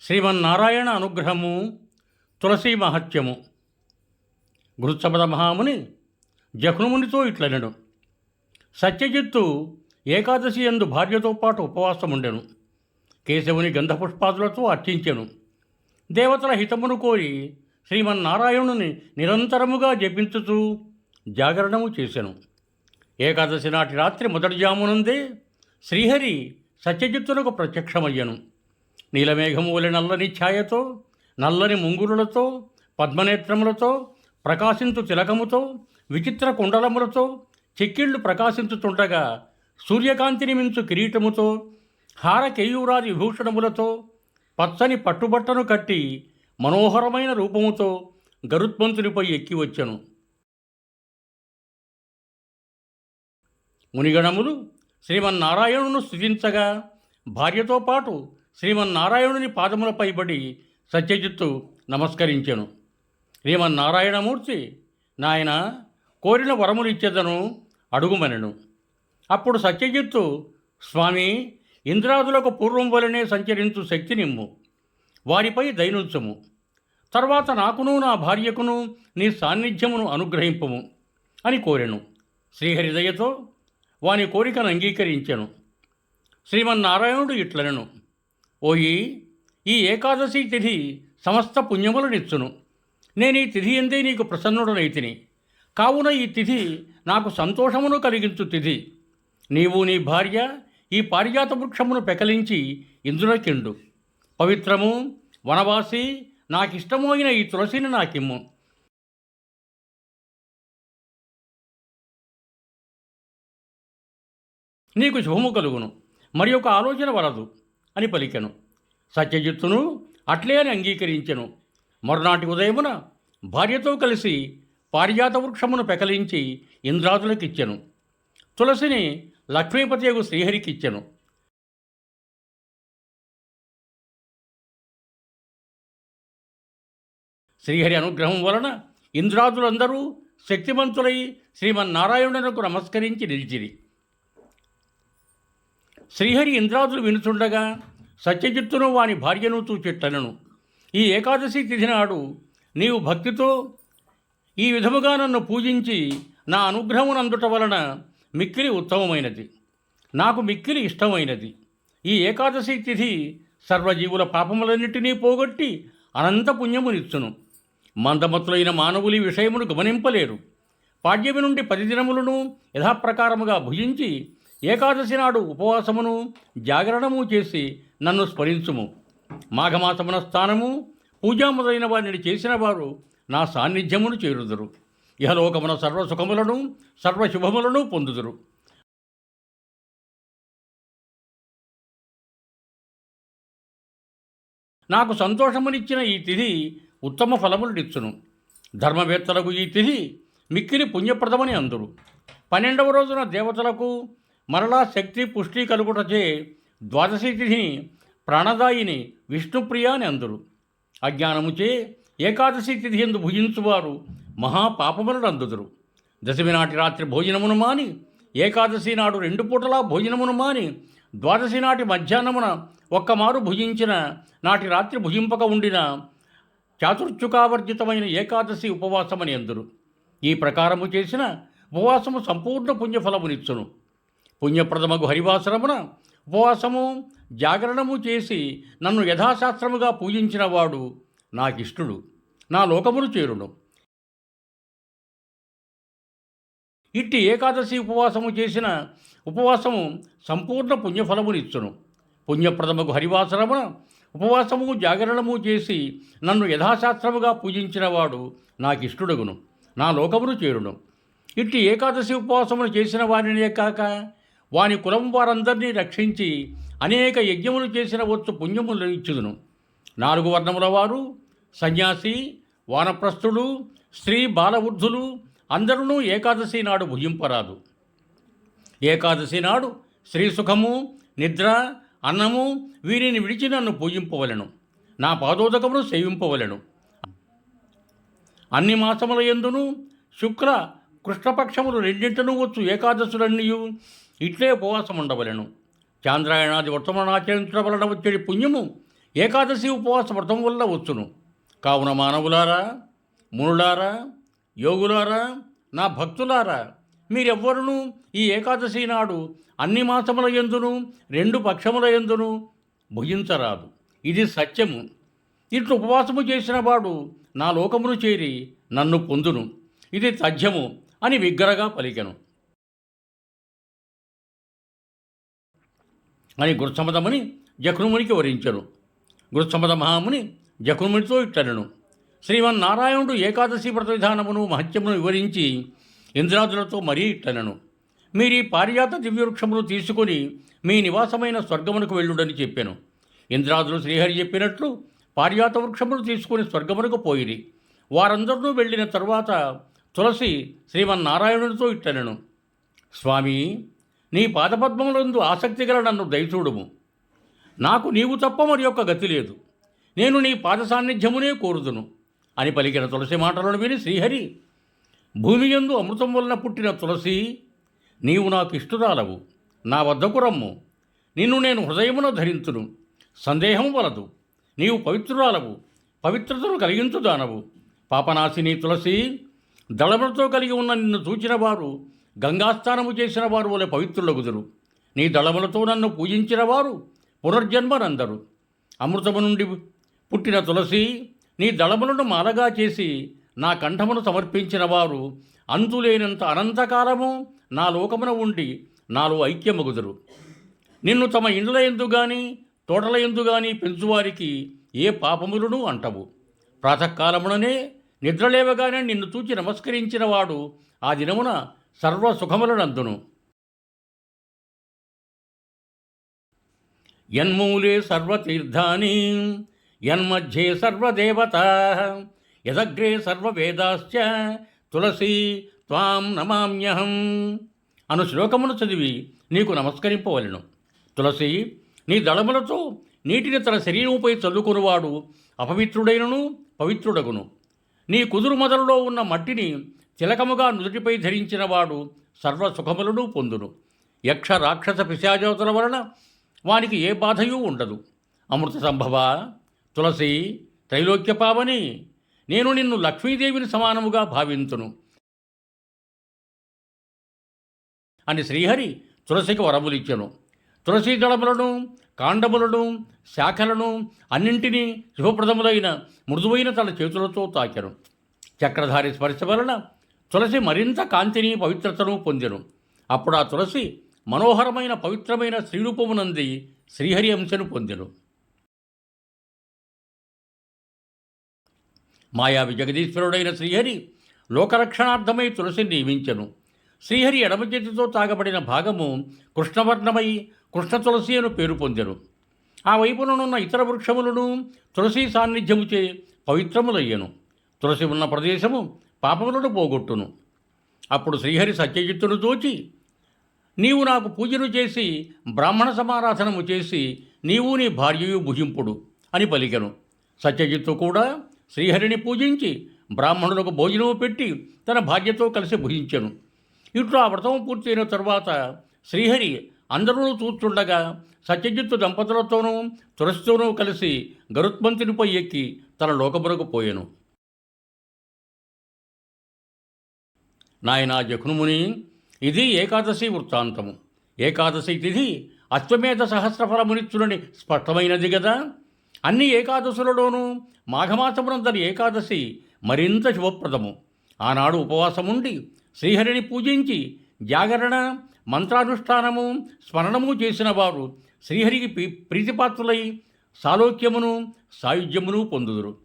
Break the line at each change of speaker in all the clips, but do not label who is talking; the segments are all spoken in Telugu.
శ్రీమన్నారాయణ అనుగ్రహము తులసీ మహత్యము. గురుచపద మహాముని జఖ్నుమునితో ఇట్లనెడు సత్యజిత్తు ఏకాదశి ఎందు భార్యతో పాటు ఉపవాసముండెను. కేశవుని గంధపుష్పాదులతో అర్చించెను. దేవతల హితమును కోరి శ్రీమన్నారాయణుని నిరంతరముగా జపించుతూ జాగరణము చేసెను. ఏకాదశి నాటి రాత్రి మొదటి జామునందే శ్రీహరి సత్యజిత్తునకు ప్రత్యక్షమయ్యను. నీలమేఘము నల్లని ఛాయతో నల్లని ముంగురులతో పద్మనేత్రములతో ప్రకాశించు తిలకముతో విచిత్ర కుండలములతో చెక్కిళ్ళు ప్రకాశించుతుండగా సూర్యకాంతిని మించు కిరీటముతో హారకేయూరాది విభూషణములతో పచ్చని పట్టుబట్టను కట్టి మనోహరమైన రూపముతో గరుత్మంతునిపై ఎక్కి వచ్చెను. మునిగణములు శ్రీమన్నారాయణును స్థుతించగా భార్యతో పాటు శ్రీమన్నారాయణుని పాదములపై పడి సత్యజిత్తు నమస్కరించెను. శ్రీమన్నారాయణమూర్తి నాయన కోరిన వరములిచ్చేదను అడుగుమనెను. అప్పుడు సత్యజిత్తు స్వామి ఇంద్రాదులకు పూర్వం వలనే సంచరించు శక్తినిమ్ము వారిపై దైనుంచము తర్వాత నాకును నా భార్యకును నీ సాన్నిధ్యమును అనుగ్రహింపము అని కోరెను. శ్రీహరిదయతో వాని కోరికను అంగీకరించెను. శ్రీమన్నారాయణుడు ఇట్లనెను. ఓయి ఈ ఏకాదశి తిథి సమస్త పుణ్యములనిచ్చును నేను ఈ తిథి ఎందే నీకు ప్రసన్నుడనైతిని కావున ఈ తిథి నాకు సంతోషమును కలిగించు తిథి. నీవు నీ భార్య ఈ పారిజాత వృక్షమును పెకలించి ఇంద్రులకిండు పవిత్రము వనవాసి నాకిష్టమైన ఈ తులసిని నాకిమ్ము. నీకు శుభము కలుగును. మరి ఒక ఆలోచన వలదు అని పలికెను. సత్యజిత్తును అట్లే అని అంగీకరించెను. మరునాటి ఉదయమున భార్యతో కలిసి పారిజాత వృక్షమును పెకలించి ఇంద్రాదులకిచ్చెను. తులసిని లక్ష్మీపతియగు శ్రీహరికిచ్చెను. శ్రీహరి అనుగ్రహం వలన ఇంద్రాదులందరూ శక్తిమంతులై శ్రీమన్నారాయణునకు నమస్కరించి నిలిచిరి. శ్రీహరి ఇంద్రాదులు వినుచుండగా సత్యజిత్తును వాని భార్యను చూచెట్టనను. ఈ ఏకాదశి తిథి నాడు నీవు భక్తితో ఈ విధముగా నన్ను పూజించి నా అనుగ్రహమునందుట వలన మిక్కిలి ఉత్తమమైనది. నాకు మిక్కిలి ఇష్టమైనది. ఈ ఏకాదశి తిథి సర్వజీవుల పాపములన్నిటినీ పోగొట్టి అనంత పుణ్యమునిచ్చును. మందమతులైన మానవులు ఈ విషయమును గమనింపలేరు. పాడ్యమి నుండి పది దినములను యథాప్రకారముగా భుజించి ఏకాదశి నాడు ఉపవాసమును జాగరణము చేసి నన్ను స్మరించుము. మాఘమాసమున స్థానము పూజా మొదలైన వారిని చేసిన వారు నా సాన్నిధ్యమును చేరుదురు. ఇహలోకమున సర్వసుఖములను సర్వశుభములను పొందుదురు. నాకు సంతోషమునిచ్చిన ఈ తిథి ఉత్తమ ఫలములనిచ్చును. ధర్మవేత్తలకు ఈ తిథి మిక్కిలి పుణ్యప్రదమని అందురు. పన్నెండవ రోజున దేవతలకు మరలా శక్తి పుష్టి కలుగుటచే ద్వాదశి తిథిని ప్రాణదాయిని విష్ణుప్రియ అని అందురు. అజ్ఞానముచే ఏకాదశి తిథి ఎందు భుజించువారు మహాపాపములను అందుదురు దశమి నాటి రాత్రి భోజనమును మాని ఏకాదశి నాడు రెండు పూటలా భోజనమును మాని ద్వాదశి నాటి మధ్యాహ్నమున ఒక్కమారు భుజించిన నాటి రాత్రి భుజింపక ఉండిన చాతుర్చుకావర్జితమైన ఏకాదశి ఉపవాసమని అందురు. ఈ ప్రకారము చేసిన ఉపవాసము సంపూర్ణ పుణ్యఫలమునిచ్చును. పుణ్యప్రదమగు హరివాసరమున ఉపవాసము జాగరణము చేసి నన్ను యథాశాస్త్రముగా పూజించినవాడు నాకిష్టుడు నా లోకమును చేరును. ఇట్టి ఏకాదశి ఉపవాసము చేసిన ఉపవాసము సంపూర్ణ పుణ్యఫలమునిచ్చును. పుణ్యప్రదమగు హరివాసరమున ఉపవాసము జాగరణము చేసి నన్ను యథాశాస్త్రముగా పూజించినవాడు నాకిష్టుడగును నా లోకమును చేరును. ఇట్టి ఏకాదశి ఉపవాసమును చేసిన వారినే కాక వాని కులం వారందరినీ రక్షించి అనేక యజ్ఞములు చేసిన వచ్చు పుణ్యములు ఇచ్చుదును. నాలుగు వర్ణముల వారు సన్యాసి వానప్రస్థుడు స్త్రీ బాలవృద్ధులు అందరూ ఏకాదశి నాడు భుజింపరాదు ఏకాదశి నాడు స్త్రీ సుఖము నిద్ర అన్నము వీరిని విడిచి నన్ను పూజింపవలను. నా పాదోదకమును సేవింపవలెను. అన్ని మాసముల ఎందును శుక్ల కృష్ణపక్షములు రెండింటినూ వచ్చు ఏకాదశులన్నీయు. ఇట్లే ఉపవాసం ఉండవలెను. చాంద్రాయణాది వ్రతములను ఆచరించడం వలన వచ్చే పుణ్యము. ఏకాదశి ఉపవాస వ్రతం వల్ల వచ్చును. కావున మానవులారా మునులారా యోగులారా నా భక్తులారా మీరెవ్వరును ఈ ఏకాదశి నాడు అన్ని మాసముల ఎందును రెండు పక్షముల ఎందును భుజించరాదు. ఇది సత్యము. ఇట్లు ఉపవాసము చేసిన వాడు నా లోకమును చేరి నన్ను పొందును. ఇది తథ్యము అని విగ్గరగా పలికెను. అని గురుసమదముని జక్రుమునికి వరించెను. గురుసమద మహాముని జక్రుమునితో ఇట్టనను. శ్రీమన్నారాయణుడు ఏకాదశి వ్రత విధానమును మహత్యమును వివరించి ఇంద్రాదులతో మరీ ఇట్టనను. మీరు ఈ పారిజాత దివ్యవృక్షమును తీసుకొని మీ నివాసమైన స్వర్గమునకు వెళ్ళుడని చెప్పాను. ఇంద్రాదులు శ్రీహరి చెప్పినట్లు పారిజాత వృక్షమును తీసుకొని స్వర్గమునకు పోయిరి. వారందరూ వెళ్ళిన తరువాత తులసి శ్రీమన్నారాయణుడితో ఇట్టనను. స్వామి నీ పాదపద్మములందు ఆసక్తి గల నన్ను దయచూడుము. నాకు నీవు తప్ప మరి యొక్క గతి లేదు. నేను నీ పాద సాన్నిధ్యమునే కోరుదును అని పలికిన తులసి మాటలను విని శ్రీహరి భూమి యందు అమృతం వలన పుట్టిన తులసి నీవు నాకు ఇష్టురాలవు నా వద్దకు రమ్ము. నిన్ను నేను హృదయమున ధరించును సందేహం వలదు. నీవు పవిత్రురాలవు పవిత్రతను కలిగించుదానవు పాపనాశిని తులసి దళములతో కలిగి ఉన్న నిన్ను చూచిన వారు గంగాస్నానము చేసిన వారు వలె పవిత్రులగుదురు. నీ దళములతో నన్ను పూజించిన వారు పునర్జన్మనందరు. అమృతము నుండి పుట్టిన తులసి నీ దళములను మాలగా చేసి నా కంఠమును సమర్పించిన వారు అంతులేనంత అనంతకాలము నా లోకమున ఉండి నాలో ఐక్యమగుదురు. నిన్ను తమ ఇండ్ల ఎందు గాని తోటల ఎందు గాని పెంచువారికి ఏ పాపములను అంటవు. ప్రాతకాలముననే నిద్రలేవగానే నిన్ను చూచి నమస్కరించిన వాడు ఆ దినమున సర్వసుఖములనందును. యన్మూలే సర్వతీర్థాని యన్మధ్యే సర్వదేవతా యదగ్రే సర్వవేదాశ్చ తులసి త్వాం నమామ్యహం. అను శ్లోకమును చదివి నీకు నమస్కరింపవలెను. తులసి నీ దళములతో నీటిని తన శరీరముపై చల్లుకొనువాడు అపవిత్రుడైనను పవిత్రుడగును. నీ కుదురు మొదలలో ఉన్న మట్టిని తిలకముగా నుదుటిపై ధరించిన వాడు సర్వ పొందును. యక్ష రాక్షస పిశాచోతుల వలన వానికి ఏ బాధయూ ఉండదు. అమృత సంభవ తులసి త్రైలోక్య పావని నేను నిన్ను లక్ష్మీదేవిని సమానముగా భావింతును. అని శ్రీహరి తులసికి వరములిచ్చెను. తులసీ దళములను కాండములను శాఖలను అన్నింటినీ శుభప్రదములైన మృదువైన తన చేతులతో తాకెను. చక్రధారి స్పర్శ వలన తులసి మరింత కాంతిని పవిత్రతను పొందెను. అప్పుడు ఆ తులసి మనోహరమైన పవిత్రమైన శ్రీరూపమునంది శ్రీహరి అంశను పొందెను. మాయావి జగదీశ్వరుడైన శ్రీహరి లోకరక్షణార్థమై తులసిని నియమించెను. శ్రీహరి ఎడమ చేతితో తాగబడిన భాగము కృష్ణవర్ణమై కృష్ణ తులసి అను పేరు పొందెను. ఆ వైపుననున్న ఇతర వృక్షములను తులసి సాన్నిధ్యముచే పవిత్రములయ్యను. తులసి ఉన్న ప్రదేశము పాపములను పోగొట్టును. అప్పుడు శ్రీహరి సత్యజిత్తును తోచి నీవు నాకు పూజను చేసి బ్రాహ్మణ సమారాధనము చేసి నీవు నీ భార్యయు భుజింపుడు అని పలికెను. సత్యజిత్తు కూడా శ్రీహరిని పూజించి బ్రాహ్మణులకు భోజనము పెట్టి తన భార్యతో కలిసి భుజించెను. ఇట్లా ఆ వ్రతం పూర్తయిన తరువాత శ్రీహరి అందరూ చూస్తుండగా సత్యజిత్తు దంపతులతోనూ తులసితోనూ కలిసి గరుత్మంతునిపై ఎక్కి తన లోకమునకు పోయాను. నాయనా జఖునుముని ఇది ఏకాదశి వృత్తాంతము. ఏకాదశి తిథి అశ్వమేధ సహస్రఫలమునిచ్చునని స్పష్టమైనది కదా అన్ని ఏకాదశులలోనూ మాఘమాసమునందరి ఏకాదశి మరింత శుభప్రదము. ఆనాడు ఉపవాసముండి శ్రీహరిని పూజించి జాగరణ మంత్రానుష్ఠానము స్మరణము చేసిన వారు శ్రీహరికి ప్రీ- ప్రీతిపాత్రులై సాలోక్యమును సాయుధ్యమును పొందుదురు.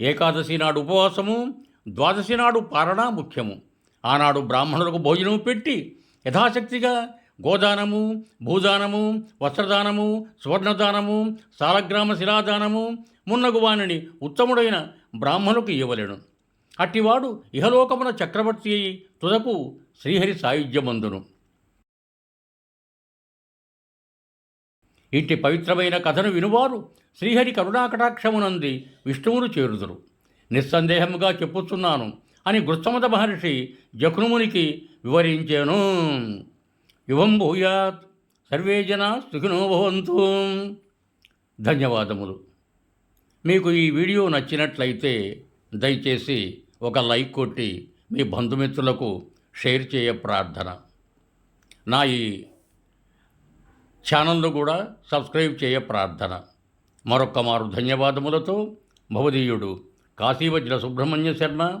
ఏకాదశి నాడు ఉపవాసము ద్వాదశి నాడు పారణ ముఖ్యము ఆనాడు బ్రాహ్మణులకు భోజనము పెట్టి యథాశక్తిగా గోదానము భూదానము వస్త్రదానము సువర్ణదానము సాలగ్రామ శిలాదానము మున్నగు వానిని ఉత్తముడైన బ్రాహ్మణులకు ఇవ్వలేను. అట్టివాడు ఇహలోకమున చక్రవర్తి అయి తుదకు శ్రీహరి సాయుధ్యమందును. ఇట్టి పవిత్రమైన కథను వినువారు శ్రీహరి కరుణాకటాక్షమునంది విష్ణువును చేరుదురు. నిస్సందేహముగా చెప్పుచున్నాను అని గృత్సమత మహర్షి జఖ్నుమునికి వివరించాను. యువం భూయాత్ సర్వే జనా సుఖినో భవంతు. ధన్యవాదములు. మీకు ఈ వీడియో నచ్చినట్లయితే దయచేసి ఒక లైక్ కొట్టి మీ బంధుమిత్రులకు షేర్ చేయ ప్రార్థన. నా ఈ ఛానల్ను కూడా సబ్స్క్రైబ్ చేయ ప్రార్థన. మరొక్క మారు ధన్యవాదములతో భవదీయుడు కాశీవజ్ర సుబ్రహ్మణ్య శర్మ.